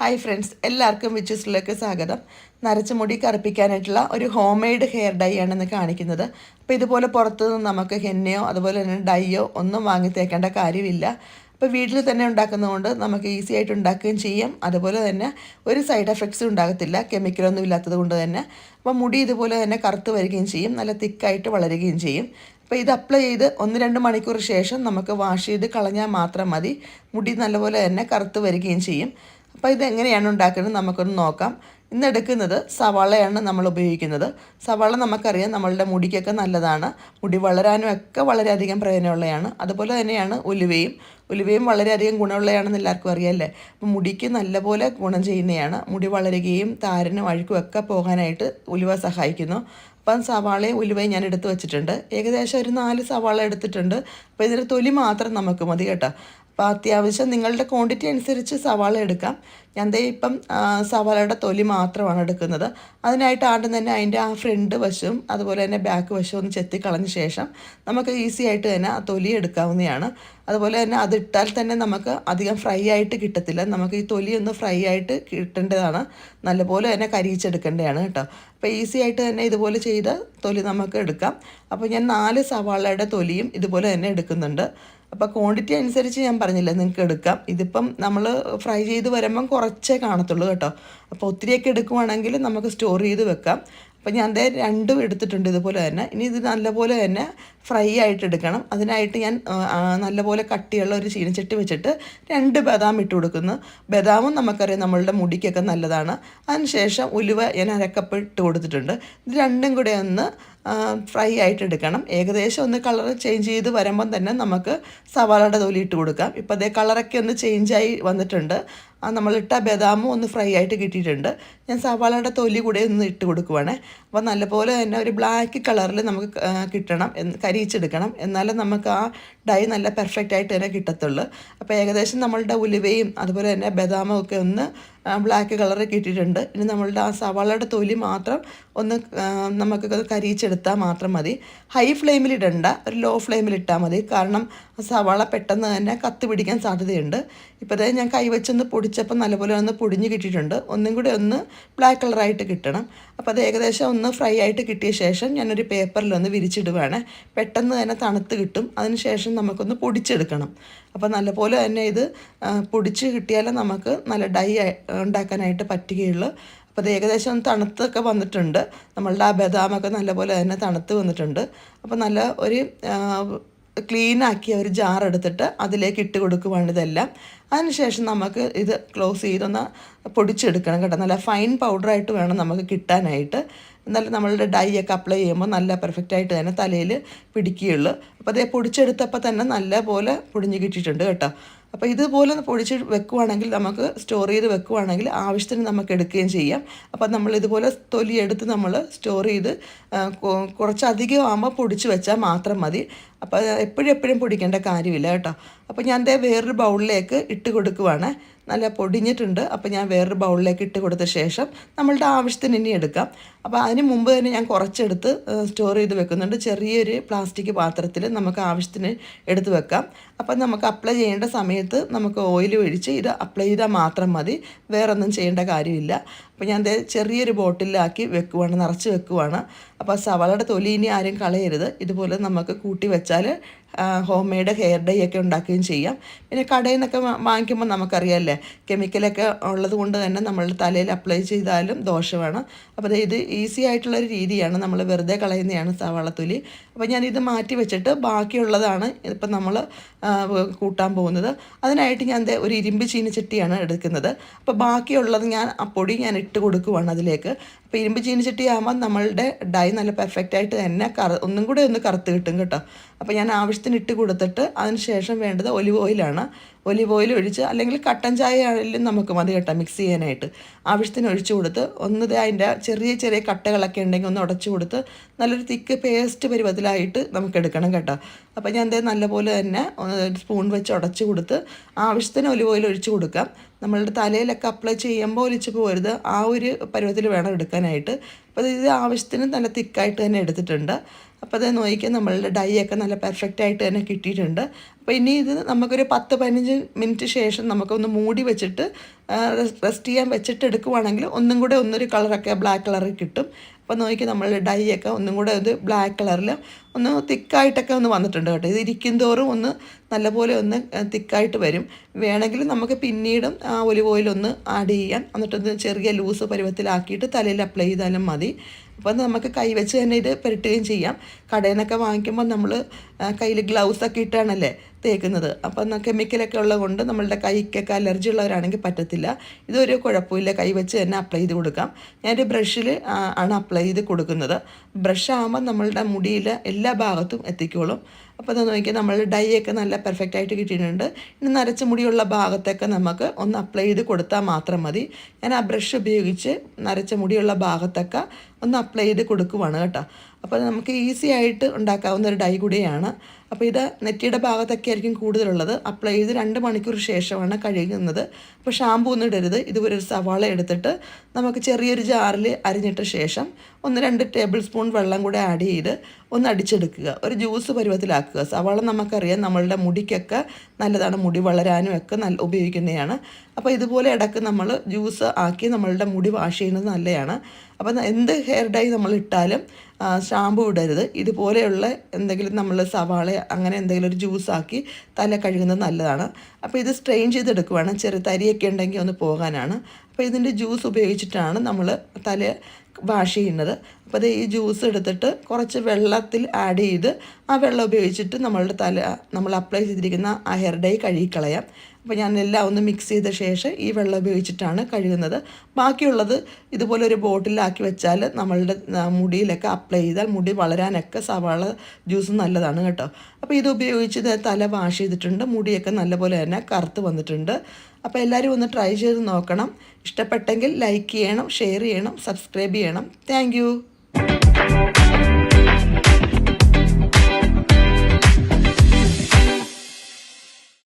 Hi friends എല്ലാവർക്കും വിച്ചസിലേക്ക് സ്വാഗതം. നരച്ച മുടി കറുപ്പിക്കാനായിട്ടുള്ള ഒരു ഹോം മെയ്ഡ് ഹെയർ ഡൈ ആണെന്ന് കാണിക്കുന്നത്. അപ്പോൾ ഇതുപോലെ പുറത്തുനിന്ന് നമുക്ക് ഹെന്നയോ അതുപോലെ തന്നെ ഡൈയോ ഒന്നും വാങ്ങി തേക്കേണ്ട കാര്യമില്ല. അപ്പോൾ വീട്ടിൽ തന്നെ ഉണ്ടാക്കുന്നതുകൊണ്ട് നമുക്ക് ഈസി ആയിട്ട് ഉണ്ടാക്കുകയും ചെയ്യാം. അതുപോലെ തന്നെ ഒരു സൈഡ് എഫക്ട്സും ഉണ്ടാകത്തില്ല. കെമിക്കലൊന്നും ഇല്ലാത്തത് കൊണ്ട് തന്നെ. അപ്പോൾ മുടി ഇതുപോലെ തന്നെ കറുത്ത് വരികയും ചെയ്യും. നല്ല തിക്കായിട്ട് വളരുകയും ചെയ്യും. അപ്പോൾ ഇത് അപ്ലൈ ചെയ്ത് ഒന്ന് രണ്ട് മണിക്കൂർ ശേഷം നമുക്ക് വാഷ് ചെയ്ത് കളഞ്ഞാൽ മാത്രം മതി. മുടി നല്ലപോലെ തന്നെ കറുത്ത് വരികയും ചെയ്യും. അപ്പോൾ ഇത് എങ്ങനെയാണ് ഉണ്ടാക്കുന്നത് നമുക്കൊന്ന് നോക്കാം. ഇന്ന് എടുക്കുന്നത് സവാളയാണ് നമ്മൾ ഉപയോഗിക്കുന്നത്. സവാള നമുക്കറിയാം നമ്മളുടെ മുടിക്കൊക്കെ നല്ലതാണ്. മുടി വളരാനും ഒക്കെ വളരെയധികം പ്രയോജനമുള്ളതാണ് അതുപോലെ തന്നെയാണ് ഉലുവയും. ഉലുവയും വളരെയധികം ഗുണമുള്ളതാണെന്ന് എല്ലാവർക്കും അറിയാമല്ലേ അപ്പം മുടിക്ക് നല്ലപോലെ ഗുണം ചെയ്യുന്നതാണ് മുടി വളരുകയും താരനും അഴുക്കും ഒക്കെ പോകാനായിട്ട് ഉലുവ സഹായിക്കുന്നു. അപ്പം സവാളയും ഉലുവയും ഞാൻ എടുത്ത് വെച്ചിട്ടുണ്ട്. ഏകദേശം ഒരു നാല് സവാള എടുത്തിട്ടുണ്ട്. അപ്പോൾ ഇതിന്റെ തൊലി മാത്രം നമുക്ക് മതി കേട്ടോ. അപ്പോൾ അത്യാവശ്യം നിങ്ങളുടെ ക്വാണ്ടിറ്റി അനുസരിച്ച് സവാള എടുക്കാം. ഞാൻ ദേ ഇപ്പം സവാളയുടെ തൊലി മാത്രമാണ് എടുക്കുന്നത്. അതിനായിട്ട് ആദ്യം തന്നെ അതിന്റെ ആ ഫ്രണ്ട് വശവും അതുപോലെ തന്നെ ബാക്ക് വശവും ഒന്ന് ചെത്തി കളഞ്ഞ ശേഷം നമുക്ക് ഈസി ആയിട്ട് തന്നെ ആ തൊലി എടുക്കാവുന്നതാണ്. അതുപോലെ തന്നെ അതിട്ടാൽ തന്നെ നമുക്ക് അധികം ഫ്രൈ ആയിട്ട് കിട്ടത്തില്ല. നമുക്ക് ഈ തൊലി ഒന്ന് ഫ്രൈ ആയിട്ട് കിട്ടേണ്ടതാണ്. നല്ലപോലെ തന്നെ കരിയിച്ചെടുക്കേണ്ടതാണ് കേട്ടോ. അപ്പോൾ ഈസി ആയിട്ട് തന്നെ ഇതുപോലെ ചെയ്ത് തൊലി നമുക്ക് എടുക്കാം. അപ്പോൾ ഞാൻ നാല് സവാളയുടെ തൊലിയും ഇതുപോലെ തന്നെ എടുക്കുന്നുണ്ട്. അപ്പോൾ ക്വാണ്ടിറ്റി അനുസരിച്ച് ഞാൻ പറഞ്ഞില്ല നിങ്ങൾക്ക് എടുക്കാം. ഇതിപ്പം നമ്മൾ ഫ്രൈ ചെയ്ത് വരുമ്പം കുറച്ചേ കാണത്തുള്ളൂ കേട്ടോ. അപ്പോൾ ഒത്തിരിയൊക്കെ എടുക്കുവാണെങ്കിൽ നമുക്ക് സ്റ്റോർ ചെയ്ത് വെക്കാം. അപ്പോൾ ഞാൻ ദേ രണ്ടും എടുത്തിട്ടുണ്ട് ഇതുപോലെ തന്നെ. ഇനി ഇത് നല്ലപോലെ തന്നെ ഫ്രൈ ആയിട്ട് എടുക്കണം. അതിനായിട്ട് ഞാൻ നല്ലപോലെ കട്ടിയുള്ള ഒരു ചീനച്ചട്ടി വെച്ചിട്ട് രണ്ട് ബദാം ഇട്ട് കൊടുക്കുന്നു. ബദാമും നമുക്കറിയാം നമ്മളുടെ മുടിക്കൊക്കെ നല്ലതാണ്. അതിനുശേഷം ഉലുവ ഞാൻ അരക്കപ്പ് ഇട്ട് കൊടുത്തിട്ടുണ്ട്. ഇത് രണ്ടും കൂടെ ഒന്ന് ഫ്രൈ ആയിട്ട് എടുക്കണം. ഏകദേശം ഒന്ന് കളർ ചേഞ്ച് ചെയ്ത് വരുമ്പം തന്നെ നമുക്ക് സവാളയുടെ തൊലി ഇട്ട് കൊടുക്കാം. ഇപ്പോൾ അതേ കളറൊക്കെ ഒന്ന് ചേഞ്ചായി വന്നിട്ടുണ്ട്. ആ നമ്മളിട്ട ബദാമും ഒന്ന് ഫ്രൈ ആയിട്ട് കിട്ടിയിട്ടുണ്ട്. ഞാൻ സവാളയുടെ തൊലി കൂടെ ഒന്ന് ഇട്ട് കൊടുക്കുവാണ്. അപ്പോൾ നല്ലപോലെ തന്നെ ഒരു ബ്ലാക്ക് കളറിൽ നമുക്ക് കിട്ടണം. കരിയിച്ചെടുക്കണം. എന്നാലും നമുക്ക് ആ ഡൈ നല്ല പെർഫെക്റ്റ് ആയിട്ട് തന്നെ കിട്ടത്തുള്ളൂ. അപ്പോൾ ഏകദേശം നമ്മളുടെ ഉലുവയും അതുപോലെ തന്നെ ബദാമും ഒക്കെ ഒന്ന് ബ്ലാക്ക് കളറ് കിട്ടിയിട്ടുണ്ട്. ഇനി നമ്മളുടെ ആ സവാളയുടെ തൊലി മാത്രം ഒന്ന് നമുക്ക് കരിയിച്ചെടുത്താൽ മാത്രം മതി. ഹൈ ഫ്ലെയിമിൽ ഇടണ്ട ഒരു ലോ ഫ്ലെയിമിൽ ഇട്ടാൽ മതി. കാരണം സവാള പെട്ടെന്ന് തന്നെ കത്ത് പിടിക്കാൻ സാധ്യതയുണ്ട്. ഇപ്പോൾ തന്നെ ഞാൻ കൈവച്ചൊന്ന് പൊടിച്ചപ്പോൾ നല്ലപോലെ ഒന്ന് പൊടിഞ്ഞ് കിട്ടിയിട്ടുണ്ട്. ഒന്നും കൂടി ഒന്ന് ബ്ലാക്ക് കളറായിട്ട് കിട്ടണം. അപ്പോൾ അത് ഏകദേശം ഒന്ന് ഫ്രൈ ആയിട്ട് കിട്ടിയ ശേഷം ഞാനൊരു പേപ്പറിൽ ഒന്ന് വിരിച്ചിടുവാണ്. പെട്ടെന്ന് തന്നെ തണുത്ത് കിട്ടും. അതിന് ശേഷം നമുക്കൊന്ന് പൊടിച്ചെടുക്കണം. അപ്പോൾ നല്ലപോലെ തന്നെ ഇത് പൊടിച്ച് കിട്ടിയാലേ നമുക്ക് നല്ല ഡൈ ഉണ്ടാക്കാനായിട്ട് പറ്റുകയുള്ളൂ. അപ്പോൾ അത് ഏകദേശം തണുത്തൊക്കെ വന്നിട്ടുണ്ട്. നമ്മളുടെ ആ ബദാമൊക്കെ നല്ലപോലെ തന്നെ തണുത്ത് വന്നിട്ടുണ്ട്. അപ്പോൾ നല്ല ഒരു ക്ലീൻ ആക്കിയ ഒരു ജാർ എടുത്തിട്ട് അതിലേക്ക് ഇട്ട് കൊടുക്കുവാണ് ഇതെല്ലാം. അതിനുശേഷം നമുക്ക് ഇത് ക്ലോസ് ചെയ്തൊന്ന് പൊടിച്ചെടുക്കണം കേട്ടോ. നല്ല ഫൈൻ പൗഡറായിട്ട് വേണം നമുക്ക് കിട്ടാനായിട്ട്. എന്നാലും നമ്മളുടെ ഡൈ ഒക്കെ അപ്ലൈ ചെയ്യുമ്പോൾ നല്ല പെർഫെക്റ്റ് ആയിട്ട് തന്നെ തലയിൽ പിടിക്കുകയുള്ളൂ. അപ്പോൾ അതേ പൊടിച്ചെടുത്തപ്പോൾ തന്നെ നല്ല പോലെ പൊടിഞ്ഞ് കിട്ടിയിട്ടുണ്ട് കേട്ടോ. അപ്പോൾ ഇതുപോലെ പൊടിച്ച് വെക്കുവാണെങ്കിൽ നമുക്ക് സ്റ്റോർ ചെയ്ത് വെക്കുവാണെങ്കിൽ ആവശ്യത്തിന് നമുക്ക് എടുക്കുകയും ചെയ്യാം. അപ്പോൾ നമ്മൾ ഇതുപോലെ തൊലി എടുത്ത് നമ്മൾ സ്റ്റോർ ചെയ്ത് കുറച്ചധികം ആകുമ്പോൾ പൊടിച്ച് വെച്ചാൽ മാത്രം മതി. അപ്പോൾ എപ്പോഴും എപ്പോഴും പൊടിക്കേണ്ട കാര്യമില്ല കേട്ടോ. അപ്പോൾ ഞാൻ ദേ വേറൊരു ബൗളിലേക്ക് ഇട്ട് കൊടുക്കുവാണ്. നല്ല പൊടിഞ്ഞിട്ടുണ്ട്. അപ്പോൾ ഞാൻ വേറൊരു ബൗളിലേക്ക് ഇട്ട് കൊടുത്ത ശേഷം നമ്മളുടെ ആവശ്യത്തിന് ഇനി എടുക്കാം. അപ്പോൾ അതിന് മുമ്പ് തന്നെ ഞാൻ കുറച്ചെടുത്ത് സ്റ്റോർ ചെയ്ത് വെക്കുന്നുണ്ട്. ചെറിയൊരു പ്ലാസ്റ്റിക് പാത്രത്തിൽ നമുക്ക് ആവശ്യത്തിന് എടുത്ത് വെക്കാം. അപ്പോൾ നമുക്ക് അപ്ലൈ ചെയ്യേണ്ട സമയത്ത് നമുക്ക് ഓയിൽ ഒഴിച്ച് ഇത് അപ്ലൈ ചെയ്താൽ മാത്രം മതി. വേറൊന്നും ചെയ്യേണ്ട കാര്യമില്ല. അപ്പോൾ ഞാൻ ദേ ചെറിയൊരു ബോട്ടിലാക്കി വെക്കുവാണ് നിറച്ച് വെക്കുവാണ്. അപ്പോൾ സവാളയുടെ തൊലി ഇനി ആരും കളയരുത്. ഇതുപോലെ നമുക്ക് കൂട്ടി വെച്ചാൽ ഹോം മെയ്ഡ് ഹെയർ ഡൈ ഒക്കെ ഉണ്ടാക്കുകയും ചെയ്യാം. പിന്നെ കടയിൽ നിന്നൊക്കെ വാങ്ങിക്കുമ്പോൾ നമുക്കറിയാമല്ലേ കെമിക്കലൊക്കെ ഉള്ളത് കൊണ്ട് തന്നെ നമ്മളുടെ തലയിൽ അപ്ലൈ ചെയ്താലും ദോഷമാണ് അപ്പോൾ ഇത് ഈസി ആയിട്ടുള്ളൊരു രീതിയാണ്. നമ്മൾ വെറുതെ കളയുന്നതാണ് സവാളത്തൊലി അപ്പോൾ ഞാൻ ഇത് മാറ്റി വെച്ചിട്ട് ബാക്കിയുള്ളതാണ് ഇപ്പം നമ്മൾ കൂട്ടാൻ പോകുന്നത്. അതിനായിട്ട് ഞാൻ ഒരു ഇരുമ്പ് ചീനച്ചട്ടിയാണ് എടുക്കുന്നത്. അപ്പോൾ ബാക്കിയുള്ളത് ഞാൻ ആ പൊടി ഞാൻ ഇട്ട് കൊടുക്കുവാണ് അതിലേക്ക്. അപ്പോൾ ഇരുമ്പ് ചീനിച്ചട്ടി ആകുമ്പോൾ നമ്മളുടെ ഡൈ നല്ല പെർഫെക്റ്റ് ആയിട്ട് തന്നെ കറ ഒന്നും കൂടെ ഒന്ന് കറുത്ത് കിട്ടും കേട്ടോ. അപ്പോൾ ഞാൻ ആവശ്യത്തിന് ഇട്ട് കൊടുത്തിട്ട് അതിന് ശേഷം വേണ്ടത് ഒലിവ് ഓയിലാണ് ഒലിവ് ഓയിൽ ഒഴിച്ച് അല്ലെങ്കിൽ കട്ടൻ ചായ ആണെങ്കിലും നമുക്ക് മതി കേട്ടോ മിക്സ് ചെയ്യാനായിട്ട്. ആവശ്യത്തിന് ഒഴിച്ചു കൊടുത്ത് ഒന്ന് അതിന്റെ ചെറിയ ചെറിയ കട്ടകളൊക്കെ ഉണ്ടെങ്കിൽ ഒന്ന് ഉടച്ചു കൊടുത്ത് നല്ലൊരു തിക്ക് പേസ്റ്റ് പരുവത്തിലായിട്ട് നമുക്ക് എടുക്കണം കേട്ടോ. അപ്പോൾ ഞാൻ എന്തേ നല്ലപോലെ തന്നെ സ്പൂൺ വെച്ച് ഉടച്ചു കൊടുത്ത് ആവശ്യത്തിന് ഒലിവ് ഓയിൽ ഒഴിച്ചു കൊടുക്കാം. നമ്മളുടെ തലയിലൊക്കെ അപ്ലൈ ചെയ്യുമ്പോൾ ഒലിച്ച് പോകരുത് ആ ഒരു പരുവത്തിൽ വേണം എടുക്കാൻ. എടുക്കാനായിട്ട് അപ്പോൾ ഇത് ആവശ്യത്തിന് നല്ല തിക്കായിട്ട് തന്നെ എടുത്തിട്ടുണ്ട്. അപ്പോൾ അത് നോക്കിയാൽ നമ്മളുടെ ഡൈ ഒക്കെ നല്ല പെർഫെക്റ്റ് ആയിട്ട് തന്നെ കിട്ടിയിട്ടുണ്ട്. അപ്പോൾ ഇനി ഇത് നമുക്കൊരു പത്ത് പതിനഞ്ച് മിനിറ്റ് ശേഷം നമുക്കൊന്ന് മൂടി വെച്ചിട്ട് റെസ്റ്റ് ചെയ്യാൻ വെച്ചിട്ട് എടുക്കുവാണെങ്കിൽ ഒന്നും കൂടെ ഒന്നൊരു കളറൊക്കെ ബ്ലാക്ക് കളർ കിട്ടും. അപ്പോൾ നോക്കി നമ്മൾ ഡൈ ഒക്കെ ഒന്നും കൂടെ ഒരു ബ്ലാക്ക് കളറിൽ ഒന്ന് തിക്കായിട്ടൊക്കെ ഒന്ന് വന്നിട്ടുണ്ട് കേട്ടോ. ഇത് ഇരിക്കും തോറും ഒന്ന് നല്ലപോലെ ഒന്ന് തിക്കായിട്ട് വരും. വേണമെങ്കിൽ നമുക്ക് പിന്നീടും ആ ഒലിവ് ഓയിൽ ഒന്ന് ആഡ് ചെയ്യാം. എന്നിട്ടൊന്ന് ചെറിയ ലൂസ് പരുവത്തിലാക്കിയിട്ട് തലയിൽ അപ്ലൈ ചെയ്താലും മതി. അപ്പോൾ നമുക്ക് കൈവച്ച് തന്നെ ഇത് പുരട്ടുകയും ചെയ്യാം. കടയിൽ നിന്നൊക്കെ വാങ്ങിക്കുമ്പോൾ നമ്മൾ കയ്യിൽ ഗ്ലൗസ് ഒക്കെ ഇട്ടാണല്ലേ തേക്കുന്നത്. അപ്പം കെമിക്കലൊക്കെ ഉള്ളത് കൊണ്ട് നമ്മളുടെ കൈക്കൊക്കെ അലർജി ഉള്ളവരാണെങ്കിൽ പറ്റത്തില്ല. ഇതൊരു കുഴപ്പമില്ല. കൈവച്ച് തന്നെ അപ്ലൈ ചെയ്ത് കൊടുക്കാം. ഞാനൊരു ബ്രഷിൽ ആണ് അപ്ലൈ ചെയ്ത് കൊടുക്കുന്നത്. ബ്രഷ് ആകുമ്പോൾ നമ്മളുടെ മുടിയിൽ എല്ലാ ഭാഗത്തും എത്തിക്കോളും. അപ്പോൾ അത് നോക്കിയാൽ നമ്മൾ ഡൈ ഒക്കെ നല്ല പെർഫെക്റ്റ് ആയിട്ട് കിട്ടിയിട്ടുണ്ട്. ഇനി നരച്ച മുടിയുള്ള ഭാഗത്തൊക്കെ നമുക്ക് ഒന്ന് അപ്ലൈ ചെയ്ത് കൊടുത്താൽ മാത്രം മതി. ഞാൻ ആ ബ്രഷ് ഉപയോഗിച്ച് നരച്ച മുടിയുള്ള ഭാഗത്തൊക്കെ ഒന്ന് അപ്ലൈ ചെയ്ത് കൊടുക്കുവാണ് കേട്ടോ. അപ്പോൾ നമുക്ക് ഈസി ആയിട്ട് ഉണ്ടാക്കാവുന്ന ഒരു ഡൈ കൂടിയാണ്. അപ്പോൾ ഇത് നെറ്റിയുടെ ഭാഗത്തൊക്കെ ആയിരിക്കും കൂടുതലുള്ളത്. അപ്ലൈ ചെയ്ത് രണ്ട് മണിക്കൂർ ശേഷമാണ് കഴുകുന്നത്. അപ്പോൾ ഷാമ്പൂ ഒന്നും ഇടരുത്. ഇതുപോലെ ഒരു സവാള എടുത്തിട്ട് നമുക്ക് ചെറിയൊരു ജാറിൽ അരിഞ്ഞിട്ട ശേഷം ഒന്ന് രണ്ട് ടേബിൾ സ്പൂൺ വെള്ളം കൂടെ ആഡ് ചെയ്ത് ഒന്ന് അടിച്ചെടുക്കുക. ഒരു ജ്യൂസ് പരുവത്തിലാക്കുക. സവാള നമുക്കറിയാം നമ്മളുടെ മുടിക്കൊക്കെ നല്ലതാണ്. മുടി വളരാനും ഒക്കെ നല്ല ഉപയോഗിക്കുന്നതാണ്. അപ്പോൾ ഇതുപോലെ ഇടയ്ക്ക് നമ്മൾ ജ്യൂസ് ആക്കി നമ്മളുടെ മുടി വാഷ് ചെയ്യുന്നത് നല്ലതാണ് അപ്പം എന്ത് ഹെയർ ഡൈ നമ്മൾ ഇട്ടാലും ഷാമ്പു ഇടരുത്. ഇതുപോലെയുള്ള എന്തെങ്കിലും നമ്മൾ സവാള അങ്ങനെ എന്തെങ്കിലും ഒരു ജ്യൂസ് ആക്കി തല കഴുകുന്നത് നല്ലതാണ്. അപ്പോൾ ഇത് സ്ട്രെയിൻ ചെയ്തെടുക്കുവാണ്. ചെറിയ തരിയൊക്കെ ഉണ്ടെങ്കിൽ ഒന്ന് പോകാനാണ്. അപ്പോൾ ഇതിന്റെ ജ്യൂസ് ഉപയോഗിച്ചിട്ടാണ് നമ്മൾ തല വാഷ് ചെയ്യുന്നത്. അപ്പോൾ അത് ഈ ജ്യൂസ് എടുത്തിട്ട് കുറച്ച് വെള്ളത്തിൽ ആഡ് ചെയ്ത് ആ വെള്ളം ഉപയോഗിച്ചിട്ട് നമ്മളുടെ തല നമ്മൾ അപ്ലൈ ചെയ്തിരിക്കുന്ന ആ ഹെയർ ഡൈ കഴുകിക്കളയാം. അപ്പോൾ ഞാൻ എല്ലാം ഒന്ന് മിക്സ് ചെയ്ത ശേഷം ഈ വെള്ളം ഉപയോഗിച്ചിട്ടാണ് കഴുകുന്നത്. ബാക്കിയുള്ളത് ഇതുപോലെ ഒരു ബോട്ടിലാക്കി വെച്ചാൽ നമ്മളുടെ മുടിയിലൊക്കെ അപ്ലൈ ചെയ്താൽ മുടി വളരാനൊക്കെ സവാള ജ്യൂസ് നല്ലതാണ് കേട്ടോ. അപ്പോൾ ഇത് ഉപയോഗിച്ച് തല വാഷ് ചെയ്തിട്ടുണ്ട്. മുടിയൊക്കെ നല്ലപോലെ തന്നെ കറുത്ത് വന്നിട്ടുണ്ട്. അപ്പോൾ എല്ലാവരും ഒന്ന് ട്രൈ ചെയ്ത് നോക്കണം. ഇഷ്ടപ്പെട്ടെങ്കിൽ ലൈക്ക് ചെയ്യണം ഷെയർ ചെയ്യണം സബ്സ്ക്രൈബ് ചെയ്യണം. താങ്ക്